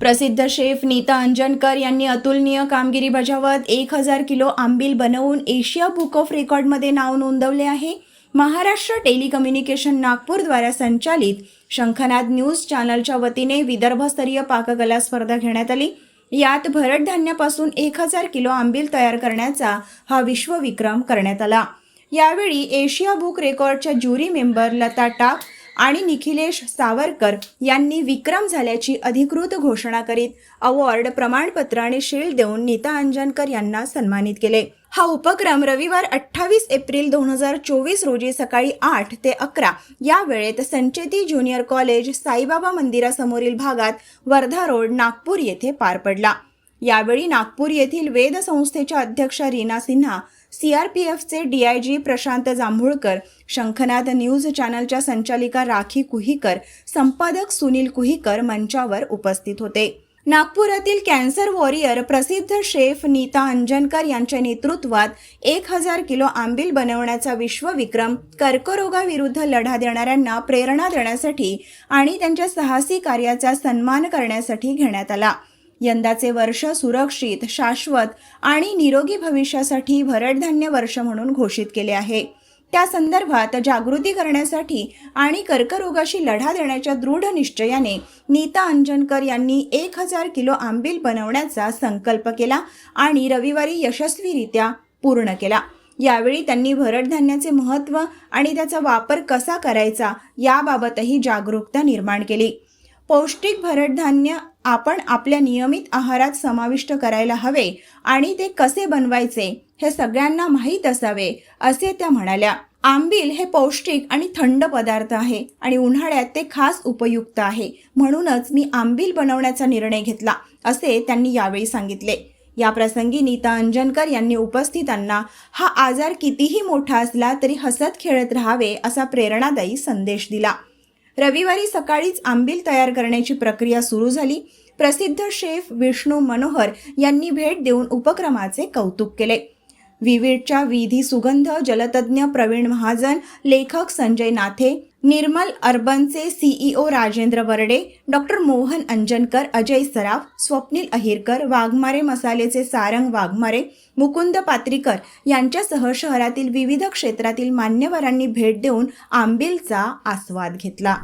प्रसिद्ध शेफ नीता अंजनकर यांनी अतुलनीय कामगिरी बजावत एक हजार किलो आंबील बनवून एशिया बुक ऑफ रेकॉर्डमध्ये नाव नोंदवले आहे. महाराष्ट्र टेलिकम्युनिकेशन नागपूरद्वारा संचालित शंखनाद न्यूज चॅनलच्या वतीने विदर्भस्तरीय पाककला स्पर्धा घेण्यात आली. यात भरड धान्यापासून एक हजार किलो आंबील तयार करण्याचा हा विश्वविक्रम करण्यात आला. यावेळी एशिया बुक रेकॉर्डच्या ज्युरी मेंबर लता टाक आणि निखिलेश सावरकर यांनी विक्रम झाल्याची अधिकृत घोषणा करीत अवॉर्ड प्रमाणपत्र आणि शील्ड देऊन नीता अंजनकर यांना सन्मानित केले. हा उपक्रम रविवार अठ्ठावीस एप्रिल दोन हजार चोवीस रोजी सकाळी आठ ते अकरा या वेळेत संचेती ज्युनियर कॉलेज साईबाबा मंदिरासमोरील भागात वर्धा रोड नागपूर येथे पार पडला. यावेळी नागपूर येथील वेद संस्थेच्या अध्यक्षा रीना सिन्हा सीआरपीएफचे डीआयजी प्रशांत जांभूळकर शंखनाद न्यूज चॅनलच्या संचालिका राखी कुहीकर संपादक सुनील कुहीकर मंचावर उपस्थित होते. नागपुरातील कॅन्सर वॉरियर प्रसिद्ध शेफ नीता अंजनकर यांच्या नेतृत्वात एक हजार किलो आंबील बनवण्याचा विश्वविक्रम कर्करोगाविरुद्ध लढा देणाऱ्यांना प्रेरणा देण्यासाठी आणि त्यांच्या साहसी कार्याचा सन्मान करण्यासाठी घेण्यात आला. यंदाचे वर्ष सुरक्षित शाश्वत आणि निरोगी भविष्यासाठी भरडधान्य वर्ष म्हणून घोषित केले आहे. त्या संदर्भात जागृती करण्यासाठी आणि कर्करोगाशी लढा देण्याच्या दृढ निश्चयाने नीता अंजनकर यांनी एक हजार किलो आंबील बनवण्याचा संकल्प केला आणि रविवारी यशस्वीरित्या पूर्ण केला. यावेळी त्यांनी भरडधान्याचे महत्त्व आणि त्याचा वापर कसा करायचा याबाबतही जागरूकता निर्माण केली. पौष्टिक भरडधान्य आपण आपल्या नियमित आहारात समाविष्ट करायला हवे आणि ते कसे बनवायचे हे सगळ्यांना माहीत असावे असे त्या म्हणाल्या. आंबील हे पौष्टिक आणि थंड पदार्थ आहे आणि उन्हाळ्यात ते खास उपयुक्त आहे. म्हणूनच मी आंबील बनवण्याचा निर्णय घेतला असे त्यांनी यावेळी सांगितले. या प्रसंगी नीता अंजनकर यांनी उपस्थितांना हा आजार कितीही मोठा असला तरी हसत खेळत राहावे असा प्रेरणादायी संदेश दिला. रविवारी सकाळीच आंबील तयार करण्याची प्रक्रिया सुरू झाली. प्रसिद्ध शेफ विष्णू मनोहर यांनी भेट देऊन उपक्रमाचे कौतुक केले. विविडच्या विधी सुगंध जलतज्ञ प्रवीण महाजन लेखक संजय नाथे निर्मल अर्बनचे सीईओ राजेंद्र बर्डे डॉक्टर मोहन अंजनकर अजय सराफ स्वप्नील अहिरकर वाघमारे मसालेचे सारंग वाघमारे मुकुंद पात्रीकर यांच्यासह शहरातील विविध क्षेत्रातील मान्यवरांनी भेट देऊन आंबीलचा आस्वाद घेतला.